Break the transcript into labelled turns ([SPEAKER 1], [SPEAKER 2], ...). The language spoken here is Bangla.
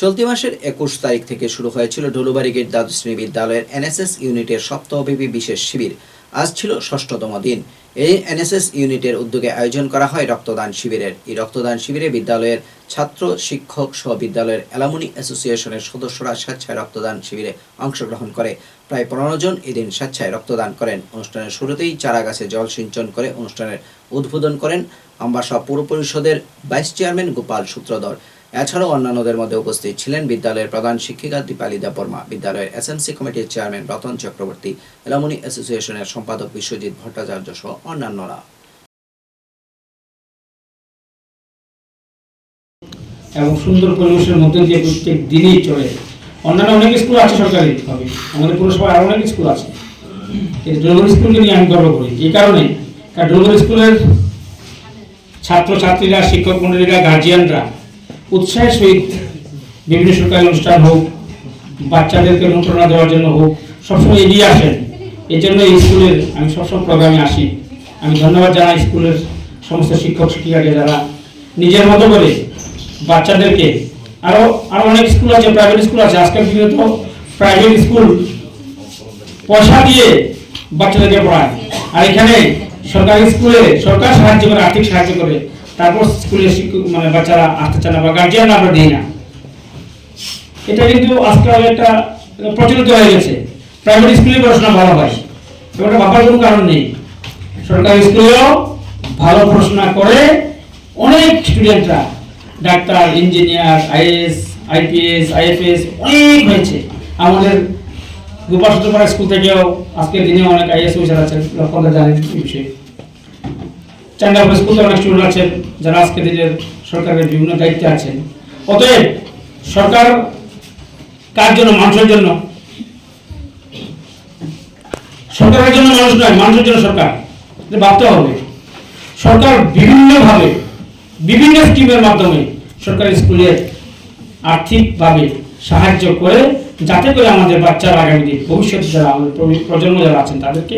[SPEAKER 1] চলতি মাসের একুশ তারিখ থেকে শুরু হয়েছিল ডলুবাড়ি গেট দ্বাদশ শ্রেণি বিদ্যালয়ের এনএসএস ইউনিটের সপ্তাহব্যাপী বিশেষ শিবির। আজ ছিল ষষ্ঠতম দিন। এই এনএসএস ইউনিটের উদ্যোগে আয়োজন করা হয় রক্তদান শিবিরের। এই রক্তদান শিবিরে বিদ্যালয়ের ছাত্র, শিক্ষক সহ বিদ্যালয়ের অ্যালামনি অ্যাসোসিয়েশনের সদস্যরা স্বেচ্ছায় রক্তদান শিবিরে অংশগ্রহণ করে। প্রায় পনেরো জন এদিন স্বেচ্ছায় রক্তদান করেন। অনুষ্ঠানের শুরুতেই চারা গাছে জল সিঞ্চন করে অনুষ্ঠানের উদ্বোধন করেন আম্বাসা পৌর পরিষদের ভাইস চেয়ারম্যান গোপাল সূত্রধর। এছাড়াও অন্যান্যদের মধ্যে উপস্থিত ছিলেন বিদ্যালয়ের প্রধান শিক্ষিকা দীপালি দেববর্মা বিদ্যালয়ের এসএমসি কমিটির চেয়ারম্যান রতন চক্রবর্তী, এলামনি অ্যাসোসিয়েশনের সম্পাদক বিশ্বজিৎ ভট্টাচার্য সহ অন্যান্যরা।
[SPEAKER 2] এবং সুন্দর পরিবেশের মধ্যে দিয়ে প্রত্যেক দিনই চলে। অন্যান্য অনেক স্কুল আছে সরকারি ভাবে আমাদের পুরসভায় আরও অনেক স্কুল আছে। কিন্তু ড্রোগর স্কুলকে নিয়ে আমি গর্ব করি, এই কারণে। কারণ ড্রোগর স্কুলের ছাত্রছাত্রীরা, শিক্ষক মন্ডলীরা গার্জিয়ানরা উৎসাহের সহিত বিভিন্ন সরকারি অনুষ্ঠান হোক, বাচ্চাদেরকে অনুপ্রেরণা দেওয়ার জন্য হোক, সবসময় এগিয়ে আসেন। এই জন্য স্কুলের, আমি সবসময় প্রোগ্রামে আসি। আমি ধন্যবাদ জানাই স্কুলের সমস্ত শিক্ষক, শিক্ষিকাকে যারা নিজের মতো করে বাচ্চাদেরকে আরও আরও অনেক স্কুল আছে প্রাইভেট স্কুল আছে। আজকাল বিগত প্রাইভেট স্কুল পয়সা দিয়ে বাচ্চাদেরকে পড়ায়। আর এখানে সরকারি স্কুলে সরকার সাহায্য করে, আর্থিক সাহায্য করে। তারপর স্কুলে শিক্ষক মানে বাচ্চারা আসতে চায় না বা গার্জিয়ান আমরা দিই না। এটা কিন্তু আজকাল একটা প্রচলিত হয়ে গেছে। প্রাইভেট স্কুলে পড়াশোনা ভালো হয়। ওটা ভাবার কোনো কারণ নেই। সরকারি স্কুলেও ভালো পড়াশোনা করে অনেক স্টুডেন্টরা doctor engineer IAS IPS IFS অনেক হয়েছে। আমাদের গোপাল সূত্রপাড়া স্কুল থেকেও আজকের দিনে অনেক আইএস অফিসার আছেন। লক্ষ্যটা জানেন এই বিষয়ে। চাঙ্গাপুর স্কুলে অনেক স্টুডেন্ট আছেন, যারা আজকের দিনের সরকারের বিভিন্ন দায়িত্বে আছেন। অতএব সরকার কার জন্য, মানুষের জন্য? সরকারের জন্য মানুষ নয়, মানুষের জন্য সরকার। ভাবতে হবে। সরকার বিভিন্নভাবে, বিভিন্ন স্কিমের মাধ্যমে সরকারি স্কুলের আর্থিকভাবে সাহায্য করে, যাতে করে আমাদের বাচ্চারা আগামী দিন ভবিষ্যতে যারা আমাদের প্রজন্ম যারা আছেন তাদেরকে